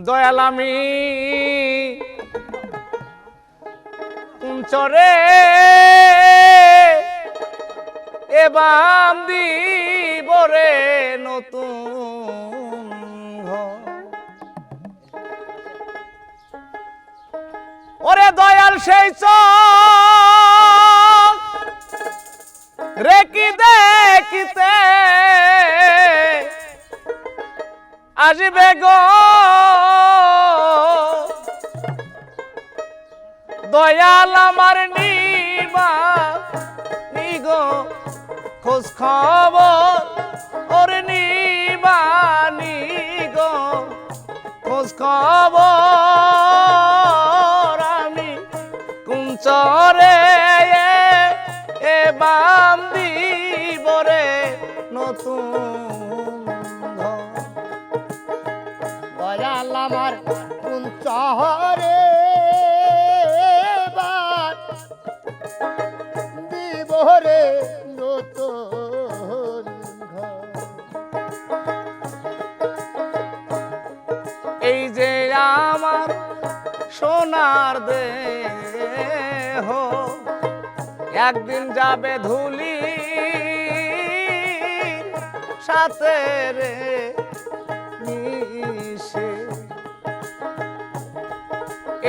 দয়াল আমি চরে এবাম দিব রে নতুন। ওরে দয়াল সেই চোখ রেকি দেখিতে আসবে গো দয়াল আমার নিবা। নিগো খোঁজ খবর ওর নিবা নিগো। খোঁজ খবর আমি কুঞ্চরে এ বাম দিবরে নতুন দয়াল আমার কোন নতুন এই যে আমার সোনার দেহ, একদিন যাবে ধুলি সাথে রে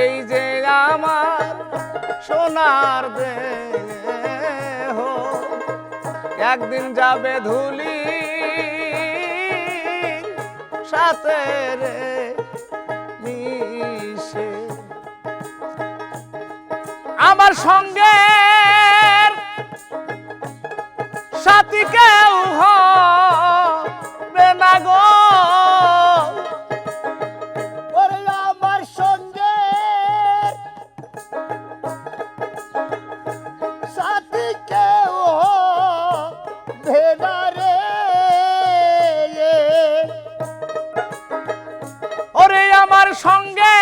এই যে আমার সোনার দেহ একদিন যাবে ধুলি সাথে রে মিশে। আমার সঙ্গে সাথী কেউ হবে সঙ্গে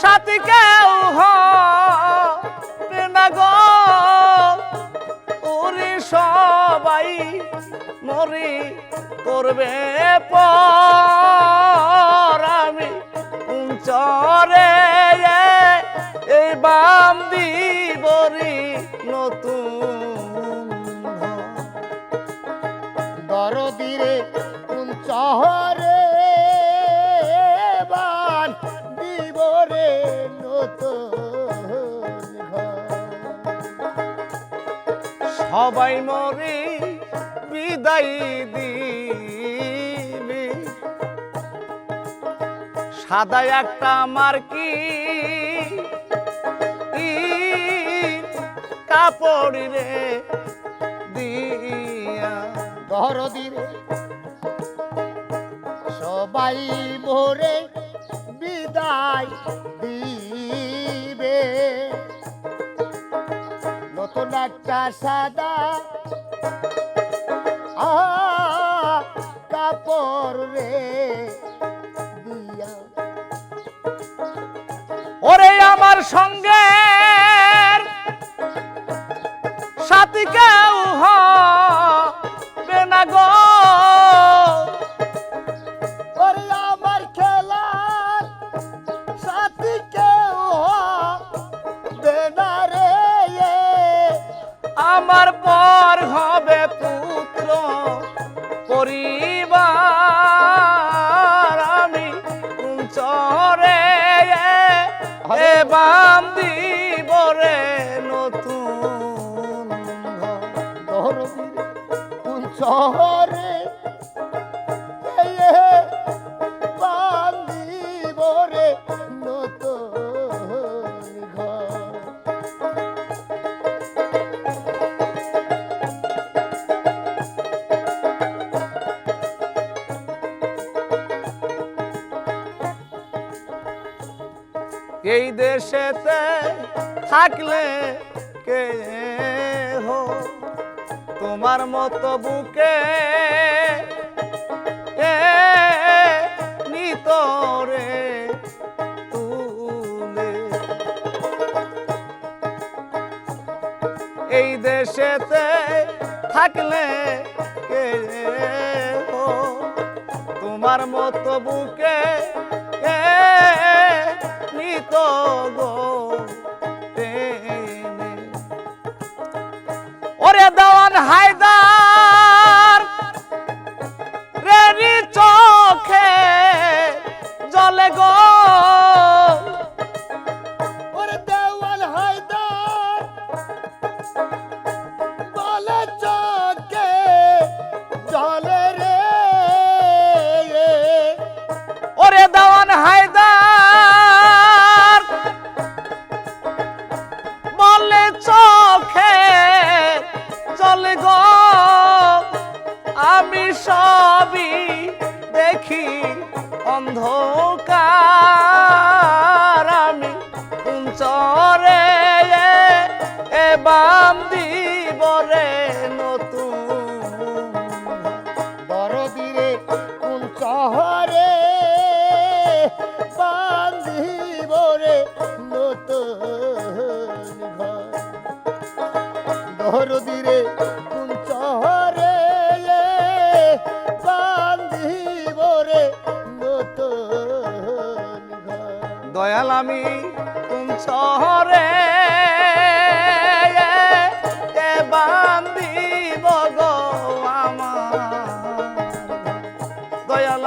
সাথী কেউ গো। ওরে সবাই মরি করবে পর। আমি চরে এই বাম দিবরি নতুন সবাই মরে বিদায় দিবি। সাদা একটা মার্কি কাপড় রে দিয়া। দরদিরে সবাই মোরে বিদায় দিবে নতুন সাদা কাপড় রে দিয়া। ওরে আমার সঙ্গে সাথী পরিবার আমি চরে এ এই দেশেতে থাকলে কে হো তোমার মতো বুকে তুলে। এই দেশেতে থাকলে কে হো তোমার মতো বুকে এ নিত গো সবই দেখি অন্ধকার আমি চরে এ বাম দয়াল আমি তুম শহরে? এ বান্দিব গো আমার। দয়াল